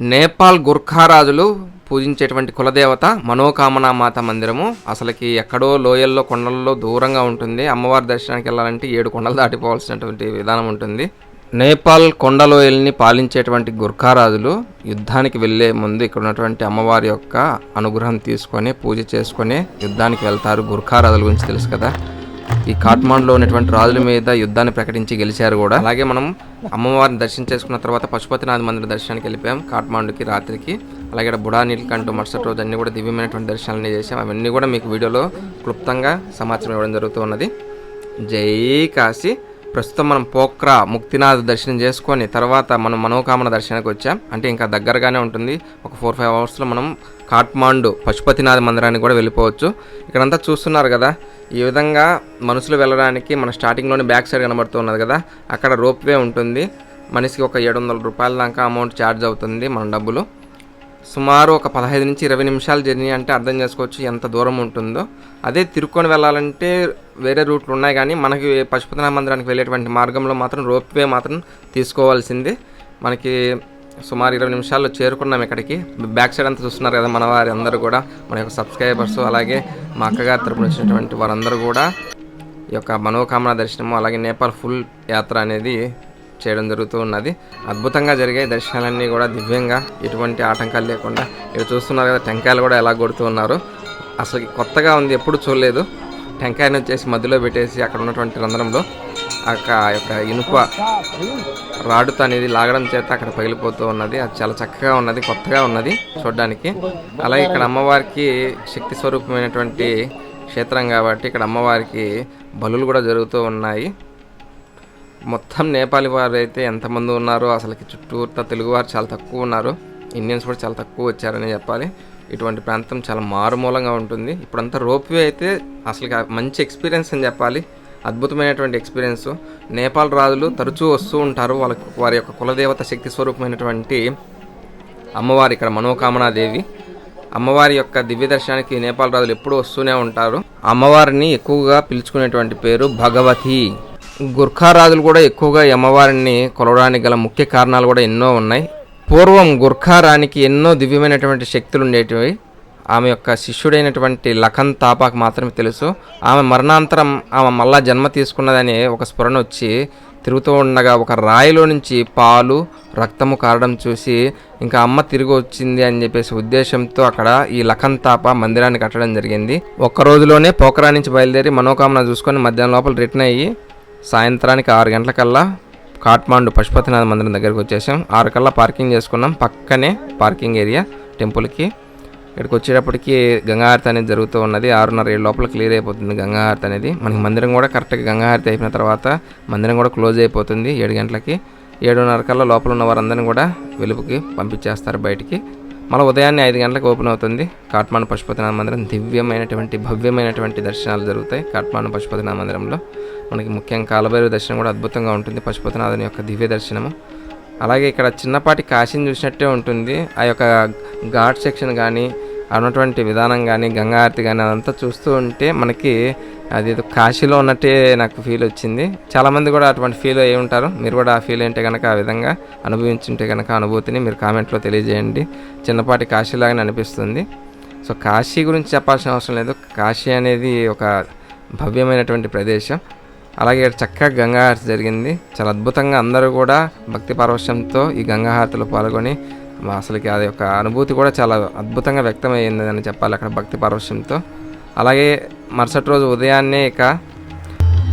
నేపాల్ గుర్ఖారాజులు పూజించేటువంటి కులదేవత మనోకామనామాత మందిరము. అసలుకి ఎక్కడో లోయల్లో కొండల్లో దూరంగా ఉంటుంది. అమ్మవారి దర్శనానికి వెళ్ళాలంటే ఏడు కొండలు దాటిపోవాల్సినటువంటి విధానం ఉంటుంది. నేపాల్ కొండలోయల్ని పాలించేటువంటి గుర్ఖారాజులు యుద్ధానికి వెళ్ళే ముందు ఇక్కడ ఉన్నటువంటి అమ్మవారి యొక్క అనుగ్రహం తీసుకొని పూజ చేసుకొని యుద్ధానికి వెళ్తారు గుర్ఖారాజుల గురించి తెలుసు కదా. ఈ కాట్మాండ్లో ఉన్నటువంటి రాజుల మీద యుద్ధాన్ని ప్రకటించి గెలిచారు కూడా. అలాగే మనం అమ్మవారిని దర్శనం చేసుకున్న తర్వాత పశుపతినాథ మందిర దర్శనానికి వెళ్ళిపోయాం కాట్మాండుకి రాత్రికి. అలాగే ఇక్కడ బుడా నీళ్ళకంటూ మరుసటి రోజు అన్ని కూడా దివ్యమైనటువంటి దర్శనాలని చేసాం అవన్నీ కూడా మీకు వీడియోలో క్లుప్తంగా సమాచారం ఇవ్వడం జరుగుతూ ఉన్నది. జై కాశీ. ప్రస్తుతం మనం పోక్రా ముక్తినాథ్ దర్శనం చేసుకొని తర్వాత మనం మనోకామన దర్శనానికి వచ్చాం. అంటే ఇంకా దగ్గరగానే ఉంటుంది. ఒక ఫోర్ ఫైవ్ అవర్స్లో మనం కాట్మాండు పశుపతినాథ్ మందిరానికి కూడా వెళ్ళిపోవచ్చు. ఇక్కడంతా చూస్తున్నారు కదా ఈ విధంగా మనుషులు వెళ్ళడానికి మన స్టార్టింగ్లోనే బ్యాక్ సైడ్ కనబడుతున్నది కదా అక్కడ రోప్ వే ఉంటుంది. మనిషికి ఒక ఏడు వందల రూపాయల దాకా అమౌంట్ ఛార్జ్ అవుతుంది మన డబ్బులు. సుమారు ఒక పదహైదు నుంచి ఇరవై నిమిషాల జర్నీ అంటే అర్థం చేసుకోవచ్చు ఎంత దూరం ఉంటుందో. అదే తిరుక్కొని వెళ్ళాలంటే వేరే రూట్లు ఉన్నాయి కానీ మనకి పశుపతినాథ మందిరానికి వెళ్ళేటువంటి మార్గంలో మాత్రం రోప్ వే మాత్రం తీసుకోవాల్సింది. మనకి సుమారు ఇరవై నిమిషాల్లో చేరుకున్నాం ఇక్కడికి. బ్యాక్ సైడ్ అంతా చూస్తున్నారు కదా మన వారి అందరూ కూడా మన యొక్క సబ్స్క్రైబర్స్ అలాగే మా అక్కగారి తరపున వచ్చినటువంటి వారందరూ కూడా ఈ యొక్క మనోకామన దర్శనము అలాగే నేపాల్ ఫుల్ యాత్ర అనేది చేయడం జరుగుతూ ఉన్నది. అద్భుతంగా జరిగాయి. దర్శనాలన్నీ కూడా దివ్యంగా. ఎటువంటి ఆటంకాలు లేకుండా ఇక్కడ చూస్తున్నారు కదా టెంకాయలు కూడా ఎలా కొడుతూ ఉన్నారు. అసలు కొత్తగా ఉంది ఎప్పుడు చూడలేదు. టెంకాయని వచ్చేసి మధ్యలో పెట్టేసి అక్కడ ఉన్నటువంటి రంధ్రంలో ఆ యొక్క ఇనుప రాడుతో అనేది లాగడం చేత అక్కడ పగిలిపోతూ ఉన్నది. అది చాలా చక్కగా ఉన్నది కొత్తగా ఉన్నది చూడడానికి. అలాగే ఇక్కడ అమ్మవారికి శక్తి స్వరూపమైనటువంటి క్షేత్రం కాబట్టి ఇక్కడ అమ్మవారికి బలులు కూడా జరుగుతూ ఉన్నాయి. మొత్తం నేపాలి వారు అయితే ఎంతమంది ఉన్నారో అసలుకి చుట్టూతా తెలుగువారు చాలా తక్కువ ఉన్నారు. ఇండియన్స్ కూడా చాలా తక్కువ వచ్చారని చెప్పాలి. ఇటువంటి ప్రాంతం చాలా మారుమూలంగా ఉంటుంది. ఇప్పుడంతా రోప్వే అయితే అసలు మంచి ఎక్స్పీరియన్స్ అని చెప్పాలి. అద్భుతమైనటువంటి ఎక్స్పీరియన్స్. నేపాల్ రాజులు తరచూ వస్తూ ఉంటారు. వాళ్ళకు వారి యొక్క కులదేవత శక్తి స్వరూపమైనటువంటి అమ్మవారి ఇక్కడ మనోకామనాదేవి. అమ్మవారి యొక్క దివ్య దర్శనానికి నేపాల్ రాజులు ఎప్పుడూ వస్తూనే ఉంటారు. అమ్మవారిని ఎక్కువగా పిలుచుకునేటువంటి పేరు భగవతి. గుర్ఖా రాజులు కూడా ఎక్కువగా ఈ అమ్మవారిని కొలవడానికి గల ముఖ్య కారణాలు కూడా ఎన్నో ఉన్నాయి. పూర్వం గుర్ఖా రాణికి ఎన్నో దివ్యమైనటువంటి శక్తులు ఉండేటివి. ఆమె యొక్క శిష్యుడైనటువంటి లఖన్ తాపాకు మాత్రమే తెలుసు. ఆమె మరణాంతరం ఆమె మళ్ళా జన్మ తీసుకున్నదని ఒక స్ఫురణ వచ్చి తిరుగుతూ ఉండగా ఒక రాయిలో నుంచి పాలు రక్తము కారడం చూసి ఇంకా అమ్మ తిరిగి వచ్చింది అని చెప్పేసి ఉద్దేశంతో అక్కడ ఈ లఖన్ తాప మందిరాన్ని కట్టడం జరిగింది. ఒక్క రోజులోనే పోకరా నుంచి బయలుదేరి మనోకామన చూసుకొని మధ్యాహ్నం లోపల రిటర్న్ అయ్యి సాయంత్రానికి ఆరు గంటలకల్లా కాట్మాండు పశుపతినాథ మందిరం దగ్గరికి వచ్చేసాం. ఆరు కల్లా పార్కింగ్ చేసుకున్నాం. పక్కనే పార్కింగ్ ఏరియా టెంపుల్కి. ఇక్కడికి వచ్చేటప్పటికి గంగాహారతి అనేది జరుగుతూ ఉన్నది. ఆరున్నర ఏడు లోపల క్లియర్ అయిపోతుంది గంగాహారతి అనేది. మనకి మందిరం కూడా కరెక్ట్గా గంగాహారతి అయిపోయిన తర్వాత మందిరం కూడా క్లోజ్ అయిపోతుంది ఏడు గంటలకి. ఏడున్నర కల్లా లోపల ఉన్న వారందరిని కూడా వెలుపుకి పంపించేస్తారు బయటికి. మళ్ళీ ఉదయాన్నే ఐదు గంటలకు ఓపెన్ అవుతుంది. కాట్మాండు పశుపతినాథ మందిరం దివ్యమైనటువంటి భవ్యమైనటువంటి దర్శనాలు జరుగుతాయి. కాట్మాండు పశుపతినాథ మందిరంలో మనకి ముఖ్యంగా కాలభైరవ దర్శనం కూడా అద్భుతంగా ఉంటుంది. పశుపతినాథుని యొక్క దివ్య దర్శనము. అలాగే ఇక్కడ చిన్నపాటి కాశీని చూసినట్టే ఉంటుంది. ఆ యొక్క ఘాట్ సెక్షన్ కానీ ఉన్నటువంటి విధానం కానీ గంగారతి కానీ అదంతా చూస్తూ ఉంటే మనకి అది ఏదో కాశీలో ఉన్నట్టే నాకు ఫీల్ వచ్చింది. చాలామంది కూడా అటువంటి ఫీల్ అయి ఉంటారు. మీరు కూడా ఆ ఫీల్ ఏంటే కనుక ఆ విధంగా అనుభవించుంటే కనుక అనుభూతిని మీరు కామెంట్లో తెలియజేయండి. చిన్నపాటి కాశీలాగానే అనిపిస్తుంది. సో కాశీ గురించి చెప్పాల్సిన అవసరం లేదు. కాశీ అనేది ఒక భవ్యమైనటువంటి ప్రదేశం. అలాగే ఇక్కడ చక్కగా గంగాహారతి జరిగింది. చాలా అద్భుతంగా అందరూ కూడా భక్తి పరవశంతో ఈ గంగాహారతిలో పాల్గొని మా అసలుకి అది యొక్క అనుభూతి కూడా చాలా అద్భుతంగా వ్యక్తమైంది అని చెప్పాలి అక్కడ భక్తి పరవశంతో. అలాగే మరుసటి రోజు ఉదయాన్నే ఇక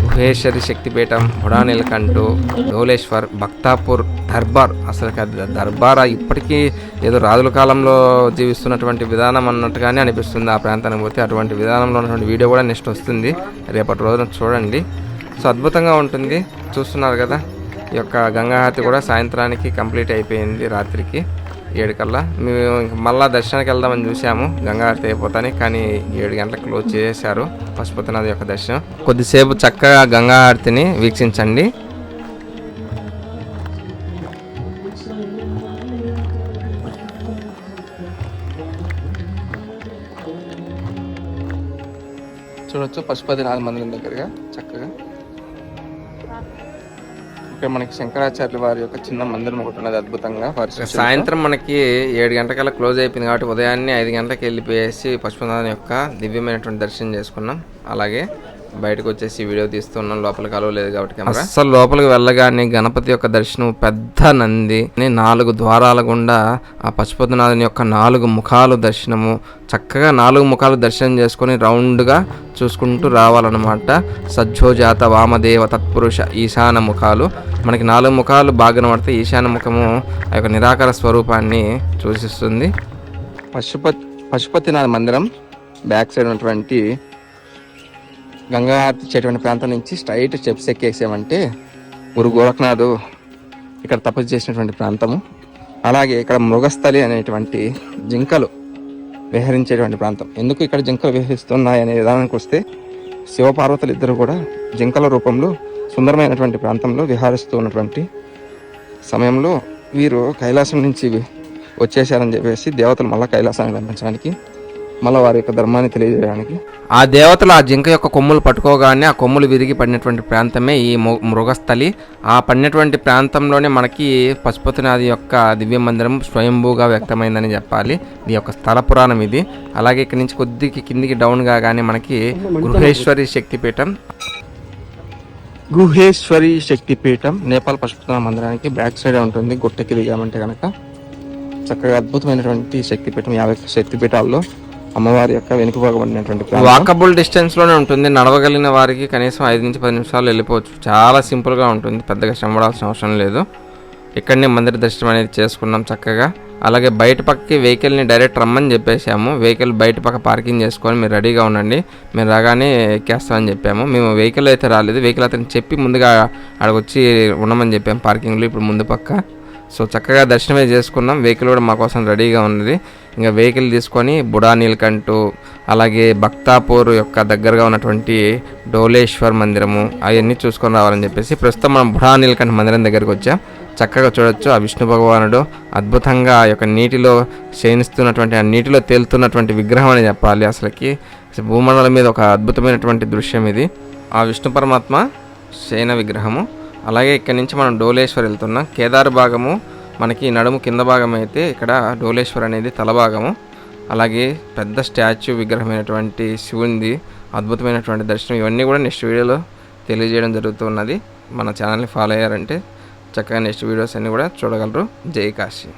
గుహేశ్వరి శక్తిపీఠం బుడానీలకంటు ధోలేశ్వర్ భక్తాపూర్ దర్బార్ అసలు దర్బార్ ఇప్పటికీ ఏదో రాజుల కాలంలో జీవిస్తున్నటువంటి విధానం అన్నట్టుగానే అనిపిస్తుంది ఆ ప్రాంతానికి పోతే. అటువంటి విధానంలో ఉన్నటువంటి వీడియో కూడా నెక్స్ట్ వస్తుంది. రేపటి రోజున చూడండి. సో అద్భుతంగా ఉంటుంది. చూస్తున్నారు కదా. ఈ యొక్క గంగాహారతి కూడా సాయంత్రానికి కంప్లీట్ అయిపోయింది రాత్రికి. ఏడు కల్లా. మేము మళ్ళా దర్శనానికి వెళ్దామని చూసాము. గంగాహారతి అయిపోతాని కానీ ఏడు గంటలకు క్లోజ్ చేశారు పశుపతినాథ్ యొక్క దర్శనం. కొద్దిసేపు చక్కగా గంగాహారతిని వీక్షించండి. చూడొచ్చు పశుపతినాథ మందిరం దగ్గరగా చక్కగా. ఇక్కడ మనకి శంకరాచార్యుల వారి యొక్క చిన్న మందిరం ఒకటి ఉన్నది అద్భుతంగా సాయంత్రం మనకి ఏడు గంటకల్లా క్లోజ్ అయిపోయింది కాబట్టి ఉదయాన్నే ఐదు గంటలకు వెళ్ళిపోయేసి పశుపతినాథం యొక్క దివ్యమైనటువంటి దర్శనం చేసుకున్నాం. అలాగే బయటకు వచ్చేసి వీడియో తీస్తున్నాం లోపలికి కలవలేదు కాబట్టి అసలు లోపలికి వెళ్ళగానే గణపతి యొక్క దర్శనం పెద్ద నంది. నాలుగు ద్వారాల గుండా ఆ పశుపతినాథుని యొక్క నాలుగు ముఖాలు దర్శనము. చక్కగా నాలుగు ముఖాలు దర్శనం చేసుకొని రౌండ్గా చూసుకుంటూ రావాలన్నమాట. సజ్జోజాత వామదేవ తత్పురుష ఈశాన ముఖాలు. మనకి నాలుగు ముఖాలు బాగా పడితే ఈశాన ముఖము ఆ యొక్క నిరాకార స్వరూపాన్ని సూచిస్తుంది. పశుపతి పశుపతినాథ మందిరం బ్యాక్ సైడ్ ఉన్నటువంటి గంగాహారతి చేటువంటి ప్రాంతం నుంచి స్ట్రైట్ స్టెప్స్ ఎక్కేసామంటే గురు గోరఖనాథ్ ఇక్కడ తపస్సు చేసినటువంటి ప్రాంతము. అలాగే ఇక్కడ మృగస్థలి అనేటువంటి జింకలు విహరించేటువంటి ప్రాంతం. ఎందుకు ఇక్కడ జింకలు విహరిస్తున్నాయి అనే విధానానికి వస్తే శివపార్వతులు ఇద్దరు కూడా జింకల రూపంలో సుందరమైనటువంటి ప్రాంతంలో విహారిస్తూ ఉన్నటువంటి సమయంలో వీరు కైలాసం నుంచి వచ్చేసారని చెప్పేసి దేవతలు మళ్ళీ కైలాసాన్ని పంపించడానికి మళ్ళీ వారి యొక్క ధర్మాన్ని తెలియజేయడానికి. ఆ దేవతలు ఆ జింక యొక్క కొమ్ములు పట్టుకోగానే ఆ కొమ్ములు విరిగి పడినటువంటి ప్రాంతమే ఈ మృగస్థలి. ఆ పడినటువంటి ప్రాంతంలోనే మనకి పశుపతినాథి యొక్క దివ్య మందిరం స్వయంభూగా వ్యక్తమైందని చెప్పాలి. ఈ యొక్క స్థల పురాణం ఇది. అలాగే ఇక్కడి నుంచి కొద్దికి కిందికి డౌన్ కాగానే మనకి గృహేశ్వరి శక్తిపీఠం. గృహేశ్వరి శక్తిపీఠం నేపాల్ పశుపతినాథ మందిరానికి బ్యాక్ సైడ్ ఉంటుంది. గుట్టకి దిగామంటే కనుక చక్కగా అద్భుతమైనటువంటి శక్తిపీఠం యాభై శక్తిపీఠాల్లో. అమ్మవారి యొక్క వెనుక ప్రాంతం. వాకబుల్ డిస్టెన్స్లోనే ఉంటుంది. నడవగలిగిన వారికి కనీసం ఐదు నుంచి పది నిమిషాలు వెళ్ళిపోవచ్చు. చాలా సింపుల్గా ఉంటుంది. పెద్దగా శ్రమడాల్సిన అవసరం లేదు. ఇక్కడనే మందిర దర్శనం అనేది చేసుకున్నాం చక్కగా. అలాగే బయట పక్కకి వెహికల్ని డైరెక్ట్ రమ్మని చెప్పేసాము వెహికల్ బయట పక్క పార్కింగ్ చేసుకొని మీరు రెడీగా ఉండండి. మీరు రాగానే ఎక్కేస్తామని చెప్పాము. మేము వెహికల్ అయితే రాలేదు. వెహికల్ అతను చెప్పి ముందుగా అక్కడికి వచ్చి ఉండమని చెప్పాము. పార్కింగ్లో ఇప్పుడు ముందు పక్క. సో చక్కగా దర్శనమే చేసుకున్నాం. వెహికల్ కూడా మా కోసం రెడీగా ఉన్నది. ఇంకా వెహికల్ తీసుకొని బుడా నీలకంఠు అలాగే భక్తాపూర్ యొక్క దగ్గరగా ఉన్నటువంటి డోలేశ్వర్ మందిరము అవన్నీ చూసుకొని రావాలని చెప్పేసి ప్రస్తుతం మనం బుడా నీలకంఠ మందిరం దగ్గరికి వచ్చాం. చక్కగా చూడొచ్చు ఆ విష్ణు భగవానుడు అద్భుతంగా ఆ యొక్క నీటిలో క్షీణిస్తున్నటువంటి ఆ నీటిలో తేలుతున్నటువంటి విగ్రహం అని చెప్పాలి అసలుకి. భూమండలం మీద ఒక అద్భుతమైనటువంటి దృశ్యం ఇది. ఆ విష్ణు పరమాత్మ శయన విగ్రహము. అలాగే ఇక్కడ నుంచి మనం డోలేశ్వర్ వెళ్తున్నాం. కేదార్ భాగము మనకి నడుము కింద భాగం అయితే ఇక్కడ డోలేశ్వర్ అనేది తల భాగము. అలాగే పెద్ద స్టాచ్యూ విగ్రహమైనటువంటి శివునిది అద్భుతమైనటువంటి దర్శనం. ఇవన్నీ కూడా నెక్స్ట్ వీడియోలో తెలియజేయడం జరుగుతున్నది. మన ఛానల్ని ఫాలో అయ్యారంటే చక్కగా నెక్స్ట్ వీడియోస్ అన్నీ కూడా చూడగలరు. జై కాశీ.